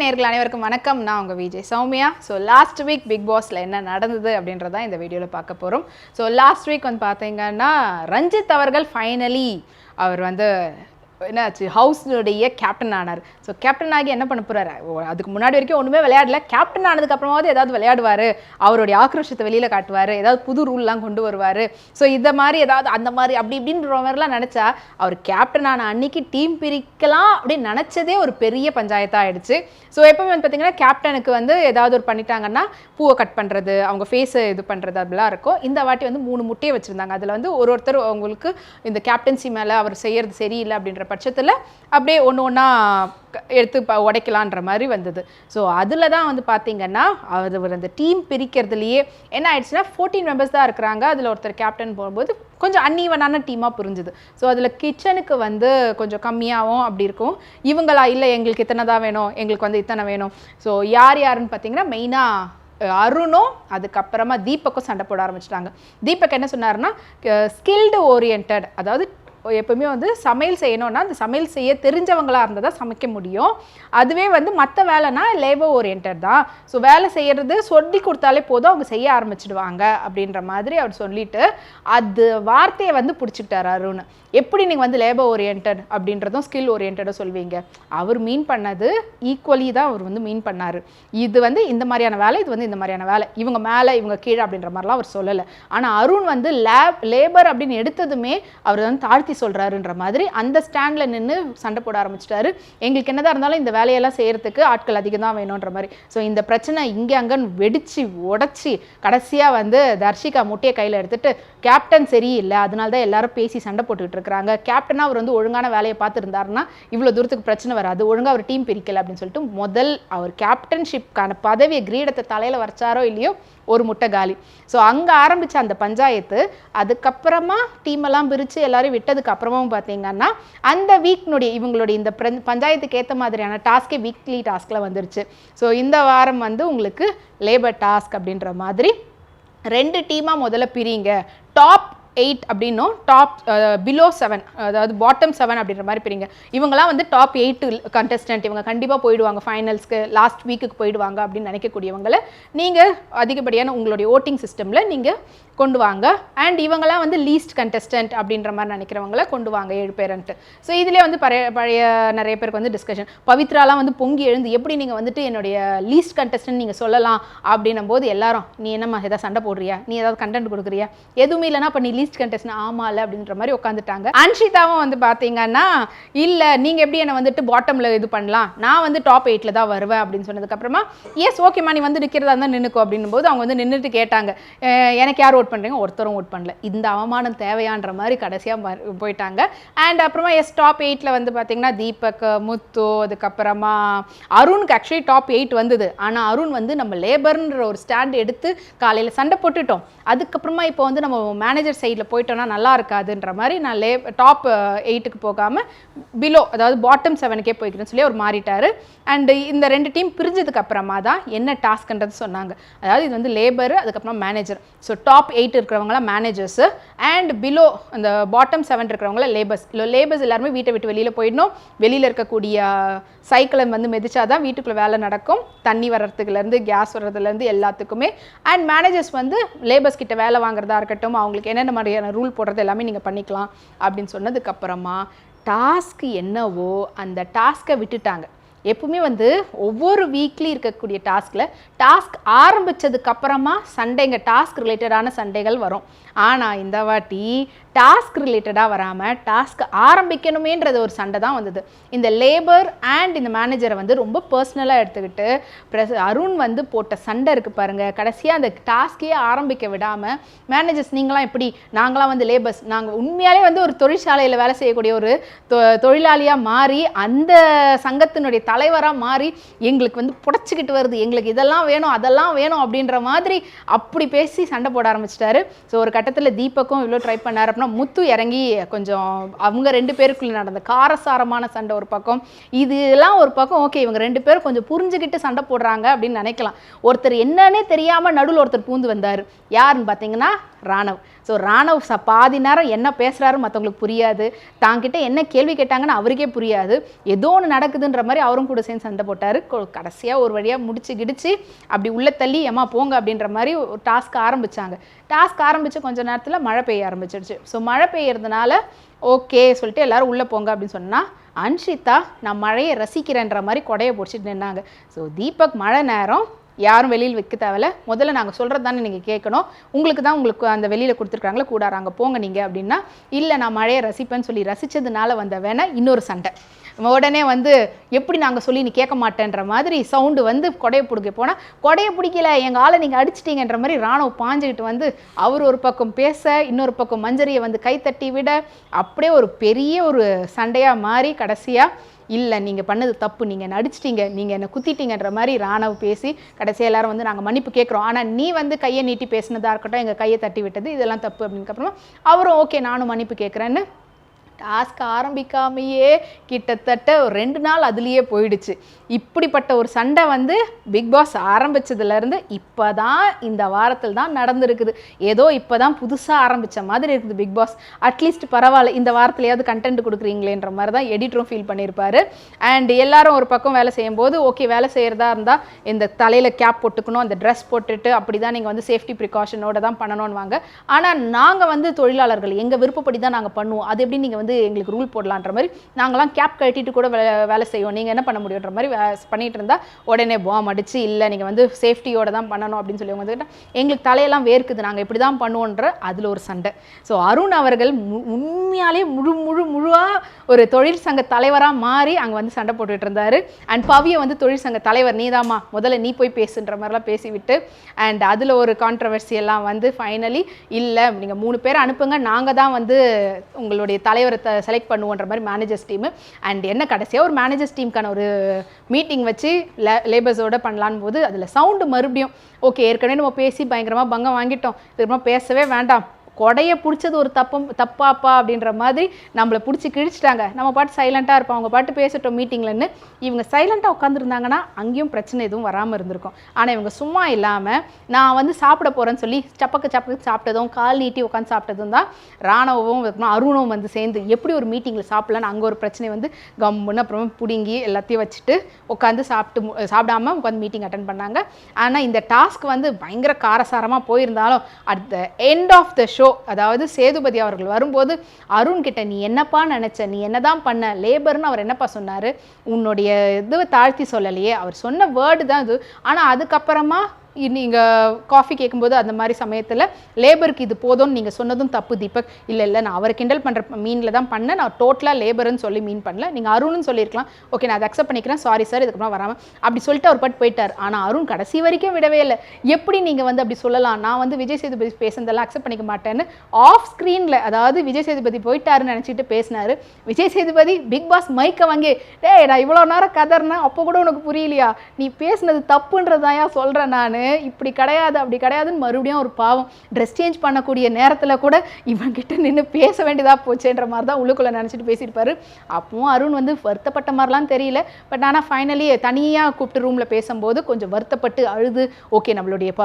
Spotlight நேர்கள் அனைவருக்கும் வணக்கம். நான் உங்கள் Vijay Soumya. So last week big பாஸில் என்ன நடந்தது அப்படின்றத இந்த வீடியோவில் பார்க்க போகிறோம் ஸோ லாஸ்ட் வீக் வந்து பார்த்தீங்கன்னா ரஞ்சித் அவர்கள் ஃபைனலி அவர் வந்து என்னாச்சு? ஹவுஸுடைய கேப்டன் ஆனார். ஸோ கேப்டன் ஆகி என்ன பண்ண போகிறாரு அதுக்கு முன்னாடி வரைக்கும் ஒன்றுமே விளையாடல. கேப்டன் ஆனதுக்கு அப்புறமாவது ஏதாவது விளையாடுவார். அவருடைய ஆக்ரோஷத்தை வெளியில் காட்டுவார். ஏதாவது புது ரூல்லாம் கொண்டு வருவார். ஸோ இந்த மாதிரி ஏதாவது அந்த மாதிரி அப்படி இப்படின்ற மாதிரிலாம் நினச்சா அவர் கேப்டன் ஆன அன்னைக்கு டீம் பிரிக்கலாம் அப்படின்னு நினச்சதே ஒரு பெரிய பஞ்சாயத்தாக ஆயிடுச்சு. ஸோ எப்பவுமே வந்து பார்த்தீங்கன்னா கேப்டனுக்கு வந்து ஏதாவது ஒரு பண்ணிட்டாங்கன்னா பூவை கட் பண்ணுறது அவங்க ஃபேஸை இது பண்ணுறது அப்படிலாம் இருக்கும். இந்த வாட்டி வந்து மூணு முட்டையை வச்சுருந்தாங்க. அதில் வந்து ஒரு ஒருத்தர் அவங்களுக்கு இந்த கேப்டன்சி மேலே அவர் செய்கிறது சரியில்லை அப்படின்ற பட்சத்தில் அப்படியே ஒன்று ஒன்றா எடுத்து ப உடைக்கலான்ற மாதிரி வந்தது. ஸோ அதில் தான் வந்து பார்த்தீங்கன்னா அவர் அந்த டீம் பிரிக்கிறதுலையே என்ன ஆயிடுச்சுன்னா ஃபோர்டீன் மெம்பர்ஸ் தான் இருக்கிறாங்க. அதில் ஒருத்தர் கேப்டன் போகும்போது கொஞ்சம் அன்னீவனான டீமாக புரிஞ்சுது. ஸோ அதில் கிச்சனுக்கு வந்து கொஞ்சம் கம்மியாகவும் அப்படி இருக்கும். இவங்களா இல்லை எங்களுக்கு இத்தனை தான் வேணும். எங்களுக்கு வந்து இத்தனை வேணும். ஸோ யார் யாருன்னு பார்த்தீங்கன்னா மெயினாக அருணும் அதுக்கப்புறமா தீபக்கும் சண்டை போட ஆரம்பிச்சிட்டாங்க. தீபக் என்ன சொன்னாருன்னா ஸ்கில்டு ஓரியன்ட் அதாவது எப்பவுமே வந்து சமையல் செய்யணும்னா அந்த சமையல் செய்ய தெரிஞ்சவங்களாக இருந்தால் தான் சமைக்க முடியும். அதுவே வந்து மற்ற வேலைனா லேபர் ஓரியன்ட் தான். ஸோ வேலை செய்யறது சொல்லி கொடுத்தாலே போதும் அவங்க செய்ய ஆரம்பிச்சிடுவாங்க அப்படின்ற மாதிரி அவர் சொல்லிட்டு அது வார்த்தையை வந்து பிடிச்சிட்டார் அருண். எப்படி நீங்கள் வந்து லேபர் ஓரியன்ட் அப்படின்றதும் ஸ்கில் ஓரியன்டாக சொல்வீங்க. அவர் மீன் பண்ணது ஈக்குவலி தான் அவர் வந்து மீன் பண்ணார். இது வந்து இந்த மாதிரியான வேலை இது வந்து இந்த மாதிரியான வேலை. இவங்க மேலே இவங்க கீழே அப்படின்ற மாதிரிலாம் அவர் சொல்லலை. ஆனால் அருண் வந்து லேப் லேபர் அப்படின்னு எடுத்ததுமே அவர் வந்து தாழ்த்தி சொல்கிறாருன்ற மாதிரி அந்த ஸ்டாண்டில் நின்று சண்டை போட ஆரம்பிச்சிட்டாரு. எங்களுக்கு என்னதான் இருந்தாலும் இந்த வேலையெல்லாம் செய்கிறதுக்கு ஆட்கள் அதிகம் தான் வேணுன்ற மாதிரி. ஸோ இந்த பிரச்சனை இங்கே அங்கன்னு வெடித்து உடச்சி கடைசியாக வந்து தர்ஷிகா முட்டையை கையில் எடுத்துட்டு கேப்டன் சரியில்லை. அதனால தான் எல்லாரும் பேசி சண்டை போட்டுக்கிட்டு இருக்கிறாங்க கேப்டனாக அவர் வந்து ஒழுங்கான வேலையை பார்த்துருந்தாருன்னா இவ்வளோ தூரத்துக்கு பிரச்சனை வராது. ஒழுங்காக அவர் டீம் பிரிக்கல அப்படின்னு சொல்லிட்டு முதல் அவர் கேப்டன்ஷிப்கான பதவியை கிரீடத்தை தலையில் வரைச்சாரோ இல்லையோ ஒரு முட்டை காலி. ஸோ அங்கே ஆரம்பித்த அந்த பஞ்சாயத்து அதுக்கப்புறமா டீம் எல்லாம் பிரித்து எல்லாரும் விட்டதுக்கு அப்புறமும் பார்த்தீங்கன்னா அந்த வீக்னுடைய இவங்களுடைய இந்த பஞ்சாயத்துக்கு ஏற்ற மாதிரியான டாஸ்கே வீக்லி டாஸ்கில் வந்துருச்சு. ஸோ இந்த வாரம் வந்து உங்களுக்கு லேபர் டாஸ்க் அப்படின்ற மாதிரி ரெண்டு டீமாக முதல்ல பிரிங்க டாப் எயிட் அப்படின்னும் டாப் பிலோ செவன் அதாவது பாட்டம் செவன் அப்படின்ற மாதிரி பிரிங்க. இவங்களாம் வந்து டாப் எயிட் கண்டஸ்டன்ட் இவங்க கண்டிப்பாக போயிடுவாங்க ஃபைனல்ஸ்க்கு லாஸ்ட் வீக்குக்கு போயிடுவாங்க அப்படின்னு நினைக்கக்கூடியவங்களை நீங்கள் அதிகப்படியான உங்களுடைய ஓட்டிங் சிஸ்டமில் நீங்கள் கொண்டு வாங்க. அண்ட் இவங்கெல்லாம் வந்து லீஸ்ட் கண்டஸ்டன்ட் அப்படின்ற மாதிரி நினைக்கிறவங்கள கொண்டு வாங்க ஏழு பேரன்ட்டு. ஸோ இதிலே வந்து பழைய பழைய நிறைய பேருக்கு வந்து டிஸ்கஷன் பவித்ராலாம் வந்து பொங்கி எழுந்து எப்படி நீங்கள் வந்துட்டு என்னுடைய லீஸ்ட் கண்டஸ்டன்ட் நீங்கள் சொல்லலாம் அப்படின்னும் போது எல்லாரும் நீ என்னம்மா ஏதாவது சண்டை போடுறியா? நீ ஏதாவது கண்டென்ட் கொடுக்குறியா? எதுவுமே இல்லைனா இப்போ நீ லீஸ்ட் கண்டஸ்டன் ஆமால அப்படின்ற மாதிரி உட்காந்துட்டாங்க அன்ஷிதாவும் வந்து பார்த்தீங்கன்னா இல்லை நீங்கள் எப்படி என்னை வந்துட்டு பாட்டமில் இது பண்ணலாம்? நான் வந்து டாப் எயிட்டில் தான் வருவேன் அப்படின்னு சொன்னதுக்கப்புறமா எஸ் ஓகேம்மா நீ வந்து நிற்கிறதா இருந்தால் நின்றுக்கோ அப்படின்னும் போது அவங்க வந்து நின்றுட்டு கேட்டாங்க. எனக்கு யார் ஓட் பண்ணுறீங்க ஒருத்தரும் ஓட் பண்ணல. இந்த அவமானம் தேவையான்ற மாதிரி கடைசியாக போயிட்டாங்க. அண்ட் அப்புறமா எஸ் டாப் எயிட்டில் வந்து பார்த்தீங்கன்னா தீபக் முத்து அதுக்கப்புறமா அருணுக்கு ஆக்சுவலி டாப் எயிட் வந்தது. ஆனால் அருண் வந்து நம்ம லேபர்ன்ற ஒரு ஸ்டாண்ட் எடுத்து காலையில் சண்டை போட்டுட்டோம். அதுக்கப்புறமா இப்போ வந்து நம்ம மேனேஜர் சைடில் போயிட்டோன்னா நல்லா இருக்காதுன்ற மாதிரி நான் லே டாப் எயிட்டுக்கு போகாமல் பிலோ அதாவது பாட்டம் செவனுக்கே போய்க்கிறேன்னு சொல்லி அவர் மாறிட்டாரு. அண்ட் இந்த ரெண்டு டீம் பிரிஞ்சதுக்கு அப்புறமா தான் என்ன டாஸ்க்ன்றது சொன்னாங்க. அதாவது இது வந்து லேபர் அதுக்கப்புறம் மேனேஜர் ஸோ டாப் எயிட் இருக்கிறவங்களாம் மேனேஜர்ஸ் அண்ட் பிலோ அந்த பாட்டம் செவன் இருக்கிறவங்கள லேபர்ஸ் லேபர்ஸ் எல்லாருமே வீட்டை விட்டு வெளியில் போயிடணும். வெளியில் இருக்கக்கூடிய uh, சைக்கிளை வந்து மிதிச்சாதான் வீட்டுக்குள்ளே வேலை நடக்கும். தண்ணி வர்றதுக்குலேருந்து கேஸ் வர்றதுலேருந்து எல்லாத்துக்குமே. அண்ட் மேனேஜர்ஸ் வந்து லேபர்ஸ் கிட்ட வேலை வாங்குறதா இருக்கட்டும் அவங்களுக்கு என்னென்ன மாதிரியான ரூல் போடுறது எல்லாமே நீங்கள் பண்ணிக்கலாம் அப்படின்னு சொன்னதுக்கப்புறமா டாஸ்க் என்னவோ அந்த டாஸ்க்கை விட்டுட்டாங்க. எப்பவுமே வந்து ஒவ்வொரு வீக்லி இருக்கக்கூடிய டாஸ்கில் டாஸ்க் ஆரம்பித்ததுக்கப்புறமா சண்டைங்க டாஸ்க் ரிலேட்டடான சண்டைகள் வரும். ஆனால் இந்த வாட்டி டாஸ்க் ரிலேட்டடாக வராமல் டாஸ்க் ஆரம்பிக்கணுமேன்றது ஒரு சண்டை தான் வந்தது. இந்த லேபர் அண்ட் இந்த மேனேஜரை வந்து ரொம்ப பர்சனலாக எடுத்துக்கிட்டு ப்ரெஸ் அருண் வந்து போட்ட சண்டை இருக்குது பாருங்கள் கடைசியாக அந்த டாஸ்கே ஆரம்பிக்க விடாமல் மேனேஜர்ஸ் நீங்களாம் எப்படி? நாங்களாம் வந்து லேபர்ஸ் நாங்கள் உண்மையாலே வந்து ஒரு தொழிற்சாலையில் வேலை செய்யக்கூடிய ஒரு தொ- தொழிலாளியாக மாறி அந்த சங்கத்தினுடைய தலைவராக மாறி எங்களுக்கு வந்து புடச்சிக்கிட்டு வருது. எங்களுக்கு இதெல்லாம் வேணும் அதெல்லாம் வேணும் அப்படின்ற மாதிரி அப்படி பேசி சண்டை போட ஆரம்பிச்சிட்டாரு. ஸோ ஒரு கட்டத்தில் தீபக்கும் இவ்வளோ ட்ரை பண்ணார். அப்புறம் முத்து இறங்கி கொஞ்சம் அவங்க ரெண்டு பேருக்குள்ள நடந்த காரசாரமான சண்டை ஒரு பக்கம். இதெல்லாம் ஒரு பக்கம் ஓகே இவங்க ரெண்டு பேரும் கொஞ்சம் புரிஞ்சுக்கிட்டு சண்டை போடுறாங்க அப்படின்னு நினைக்கலாம். ஒருத்தர் என்னன்னே தெரியாமல் நடுவில் ஒருத்தர் பூந்து வந்தார். யாருன்னு பார்த்தீங்கன்னா ராணவ். ஸோ ராணவ் ச பாதி நேரம் என்ன பேசுகிறாரு மற்றவங்களுக்கு புரியாது. தாங்கிட்ட என்ன கேள்வி கேட்டாங்கன்னு அவருக்கே புரியாது. ஏதோ ஒன்று நடக்குதுன்ற மாதிரி அவரும் கூட சேர்ந்து சண்டை போட்டார். கடைசியாக ஒரு வழியாக முடிச்சு கிடிச்சு அப்படி உள்ள தள்ளி ஏமா போங்க அப்படின்ற மாதிரி ஒரு டாஸ்க் ஆரம்பிச்சாங்க. டாஸ்க் ஆரம்பித்து கொஞ்ச நேரத்தில் மழை பெய்ய ஆரம்பிச்சிடுச்சு. ஸோ மழை பெய்யறதுனால ஓகே சொல்லிட்டு எல்லாரும் உள்ளே போங்க அப்படின்னு சொன்னால் அன்ஷிதா நான் மழையை ரசிக்கிறேன்ற மாதிரி கொடையை பிடிச்சிட்டு நின்னாங்க. ஸோ தீபக் மழை நேரம் யாரும் வெளியில் வைக்க தேவையில்ல. முதல்ல நாங்கள் சொல்கிறது தானே நீங்கள் கேட்கணும். உங்களுக்கு தான் உங்களுக்கு அந்த வெளியில் கொடுத்துருக்காங்களே கூடாரு அங்கே போங்க நீங்கள் அப்படின்னா இல்லை நான் மழையை ரசிப்பேன்னு சொல்லி ரசித்ததுனால வந்த வேணா இன்னொரு சண்டை. உடனே வந்து எப்படி நாங்கள் சொல்லி நீ கேட்க மாட்டேன்ற மாதிரி சவுண்டு வந்து கொடையை பிடிக்க போனால் கொடையை பிடிக்கல எங்கள் ஆளை நீங்கள் அடிச்சிட்டீங்கன்ற மாதிரி ராணுவ பாஞ்சுக்கிட்டு வந்து அவர் ஒரு பக்கம் பேச இன்னொரு பக்கம் மஞ்சரியை வந்து கைத்தட்டி விட அப்படியே ஒரு பெரிய ஒரு சண்டையாக மாறி கடைசியாக இல்லை நீங்கள் பண்ணது தப்பு நீங்கள் என்னை அடிச்சிட்டீங்க நீங்கள் என்னை குத்திட்டீங்கன்ற மாதிரி ராணவ் பேசி கடைசியாக எல்லாரும் வந்து நாங்கள் மன்னிப்பு கேட்குறோம். ஆனால் நீ வந்து கையை நீட்டி பேசினதாக இருக்கட்டும் எங்கள் கையை தட்டி விட்டது இதெல்லாம் தப்பு. அப்படின்றப்பறமா அவரும் ஓகே நானும் மன்னிப்பு கேட்குறேன்னு டாஸ்க் ஆரம்பிக்காமையே கிட்டத்தட்ட ஒரு ரெண்டு நாள் அதுலேயே போயிடுச்சு. இப்படிப்பட்ட ஒரு சண்டை வந்து பிக் பாஸ் ஆரம்பிச்சதுலேருந்து இப்போ தான் இந்த வாரத்தில் தான் நடந்திருக்குது. ஏதோ இப்போ தான் புதுசாக ஆரம்பித்த மாதிரி இருக்குது பிக் பாஸ் அட்லீஸ்ட் பரவாயில்ல இந்த வாரத்துலையாவது கண்டென்ட் கொடுக்குறீங்களேன்ற மாதிரி தான் எடிட்டரும் ஃபீல் பண்ணியிருப்பாரு அண்ட் எல்லாரும் ஒரு பக்கம் வேலை செய்யும்போது ஓகே வேலை செய்கிறதா இருந்தால் இந்த தலையில் கேப் போட்டுக்கணும் அந்த ட்ரெஸ் போட்டுட்டு அப்படி தான் நீங்கள் வந்து சேஃப்டி ப்ரிகாஷனோட தான் பண்ணணும்வாங்க ஆனால் நாங்கள் வந்து தொழிலாளர்கள் எங்கள் விருப்பப்படி தான் நாங்கள் பண்ணுவோம். அது எப்படி நீங்கள் வந்து எங்களுக்கு ரூல் போடலான்ற மாதிரி நாங்களாம் கேப் கட்டிட்டு கூட வேலை வேலை செய்வோம். நீங்கள் என்ன பண்ண முடியுன்ற மாதிரி பண்ணிட்டு இருந்தால் உடனே பாம் அடிச்சு இல்லை நீங்கள் வந்து சேஃப்டியோட தான் பண்ணணும் அப்படின்னு சொல்லி வந்துக்கிட்ட எங்களுக்கு தலையெல்லாம் வேர்க்குது. நாங்கள் இப்படி தான் பண்ணுவோன்ற அதில் ஒரு சண்டை. ஸோ அருண் அவர்கள் மு- உண்மையாலே முழு முழு முழுவாக ஒரு தொழில் சங்க தலைவராக மாறி அங்கே வந்து சண்டை போட்டுட்டு இருந்தார். அண்ட் பவியை வந்து தொழில் சங்க தலைவர் நீதாம்மா முதல்ல நீ போய் பேசுன்ற மாதிரிலாம் பேசிவிட்டு அண்ட் அதில் ஒரு கான்ட்ரவர்சி எல்லாம் வந்து ஃபைனலி இல்லை நீங்கள் மூணு பேர் அனுப்புங்க. நாங்கள் தான் வந்து உங்களுடைய தலைவரை செலக்ட் பண்ணுவோன்ற மாதிரி மேனேஜர்ஸ் டீமு அண்ட் என்ன கடைசியாக ஒரு மேனேஜர்ஸ் டீமுக்கான ஒரு மீட்டிங் வச்சு லேபர்ஸோட பண்ணலான்னு போது அதில் சவுண்டு மறுபடியும் ஓகே ஏற்கனவே நம்ம பேசி பயங்கரமாக பங்கம் வாங்கிட்டோம் திரும்ப பேசவே வேண்டாம் கொடையை பிடிச்சது ஒரு தப்பம் தப்பாப்பா அப்படின்ற மாதிரி நம்மளை பிடிச்சி கிழிச்சிட்டாங்க. நம்ம பாட்டு சைலண்ட்டாக இருப்போம். அவங்க பாட்டு பேசட்டும் மீட்டிங்லன்னு இவங்க சைலண்ட்டாக உட்காந்துருந்தாங்கன்னா அங்கேயும் பிரச்சனை எதுவும் வராமல் இருந்திருக்கும். ஆனால் இவங்க சும்மா இல்லாமல் நான் வந்து சாப்பிட போகிறேன்னு சொல்லி சப்பக்கு சப்பக்கு சாப்பிட்டதும் கால் நீட்டி உட்காந்து சாப்பிட்டதும் தான் ராணவவும் அதுக்கப்புறம் அருணும் வந்து சேர்ந்து எப்படி ஒரு மீட்டிங்கில் சாப்பிட்லான்னு அங்கே ஒரு பிரச்சனை வந்து கம்முன்னு அப்புறம் பிடுங்கி எல்லாத்தையும் வச்சுட்டு உட்காந்து சாப்பிட்டு மு- சாப்பிடாம உட்காந்து மீட்டிங் அட்டன் பண்ணாங்க. ஆனால் இந்த டாஸ்க் வந்து பயங்கர காரசாரமாக போயிருந்தாலும் at the end of the show show அதாவது சேதுபதி அவர்கள் வரும்போது அருண் கிட்ட நீ என்னப்பா நினச்ச? நீ என்னதான் பண்ண? லேபர்னு அவர் என்னப்பா சொன்னார்? உன்னுடைய இதுவை தாழ்த்தி சொல்லலையே. அவர் சொன்ன வேர்டு தான் இது. ஆனால் அதுக்கப்புறமா நீங்கள் காஃபி கேட்கும்போது அந்த மாதிரி சமயத்தில் லேபருக்கு இது போதும்னு நீங்கள் சொன்னதும் தப்பு தீபக். இல்லை இல்லை நான் அவரை கிண்டல் பண்ணுற மீனில் தான் பண்ணேன். நான் டோட்டலாக லேபர்னு சொல்லி மீன் பண்ணல. நீங்கள் அருண்னு சொல்லியிருக்கலாம். ஓகே நான் அதை அக்செப்ட் பண்ணிக்கிறேன். சாரி சார் இதுக்கப்புறம் வராமல் அப்படி சொல்லிட்டு அவர் பட் போயிட்டார். ஆனால் அருண் கடைசி வரைக்கும் விடவே இல்லை. எப்படி நீங்கள் வந்து அப்படி சொல்லலாம்? நான் வந்து விஜய் சேதுபதி பேசுனதெல்லாம் அக்செப்ட் பண்ணிக்க மாட்டேன்னு ஆஃப் ஸ்க்ரீனில் அதாவது விஜய் சேதுபதி போயிட்டாருன்னு நினச்சிட்டு பேசினார். விஜய் சேதுபதி பிக் பாஸ் மைக்கை வாங்கி டேய் நான் இவ்வளோ நேரம் கதறினேன். அப்போ கூட உனக்கு புரியலையா? நீ பேசுனது தப்புன்றதாயா சொல்கிறேன் நான். இப்படி கிடையாது அப்படி கிடையாதுன்னு மறுபடியும் ஒரு பாவம். ட்ரெஸ் சேஞ்ச் பண்ணக்கூடிய நேரத்தில் கூட இவன்கிட்ட நின்று பேச வேண்டியதாக போச்சேன்ற மாதிரி தான் உள்ளுக்குள்ளே நினச்சிட்டு பேசியிருப்பாரு. அப்பவும் அருண் வந்து வருத்தப்பட்ட மாதிரிலாம் தெரியல. பட் ஆனால் ஃபைனலி தனியாக கூப்பிட்டு ரூமில் பேசும்போது கொஞ்சம் வருத்தப்பட்டு அழுது ஓகே நம்மளுடைய ப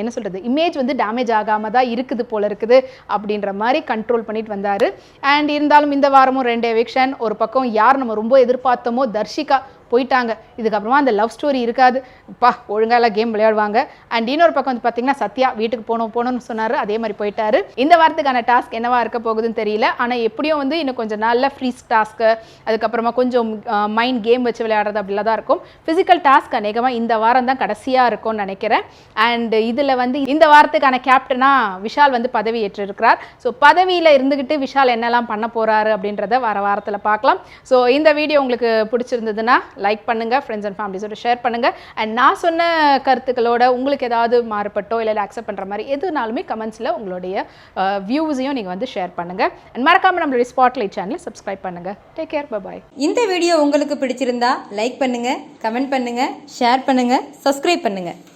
என்ன சொல்கிறது இமேஜ் வந்து டேமேஜ் ஆகாமல் தான் இருக்குது போல இருக்குது. அப்படின்ற மாதிரி கண்ட்ரோல் பண்ணிட்டு வந்தார். அண்ட் இருந்தாலும் இந்த வாரமும் ரெண்டு எவிக்ஷன் ஒரு பக்கம் யார் நம்ம ரொம்ப எதிர்பார்த்தோமோ தர்ஷிகா போயிட்டாங்க. இதுக்கப்புறமா அந்த லவ் ஸ்டோரி இருக்காது. பா ஒழுங்கால கேம் விளையாடுவாங்க. அண்ட் இன்னொரு பக்கம் வந்து பார்த்தீங்கன்னா சத்யா வீட்டுக்கு போகணும் போகணும்னு சொன்னார். அதே மாதிரி போயிட்டாரு. இந்த வாரத்துக்கான டாஸ்க் என்னவா இருக்க போகுதுன்னு தெரியல. ஆனால் எப்படியும் வந்து இன்னும் கொஞ்சம் நல்ல ஃப்ரீஸ் டாஸ்க்கு அதுக்கப்புறமா கொஞ்சம் மைண்ட் கேம் வச்சு விளையாடுறது அப்படிலாம் தான் இருக்கும். ஃபிசிக்கல் டாஸ்க் அநேகமாக இந்த வாரம் தான் கடைசியாக இருக்கும்னு நினைக்கிறேன். அண்ட் இதில் வந்து இந்த வாரத்துக்கான கேப்டனாக விஷால் வந்து பதவி ஏற்றிருக்கிறார். ஸோ பதவியில் இருந்துக்கிட்டு விஷால் என்னெல்லாம் பண்ண போகிறாரு அப்படின்றத வர வாரத்தில் பார்க்கலாம். ஸோ இந்த வீடியோ உங்களுக்கு பிடிச்சிருந்ததுன்னா லைக் பண்ணுங்கள் ஃப்ரெண்ட்ஸ் அண்ட் ஃபேமிலிஸோட ஷேர் பண்ணுங்கள் அண்ட் நான் சொன்ன கருத்துக்களோட உங்களுக்கு ஏதாவது மாறுபட்டோ இல்லை அக்செப்ட் பண்ணுற மாதிரி எதுனாலுமே கமெண்ட்ஸில் உங்களுடைய வியூஸையும் நீங்கள் வந்து ஷேர் பண்ணுங்கள் அண்ட் மறக்காமல் நம்மளுடைய ஸ்பாட்லைட் சேனலை சப்ஸ்கிரைப் பண்ணுங்கள் டேக் கேர் பாய் இந்த வீடியோ உங்களுக்கு பிடிச்சிருந்தா லைக் பண்ணுங்கள் கமெண்ட் பண்ணுங்கள் ஷேர் பண்ணுங்கள் சப்ஸ்கிரைப் பண்ணுங்கள்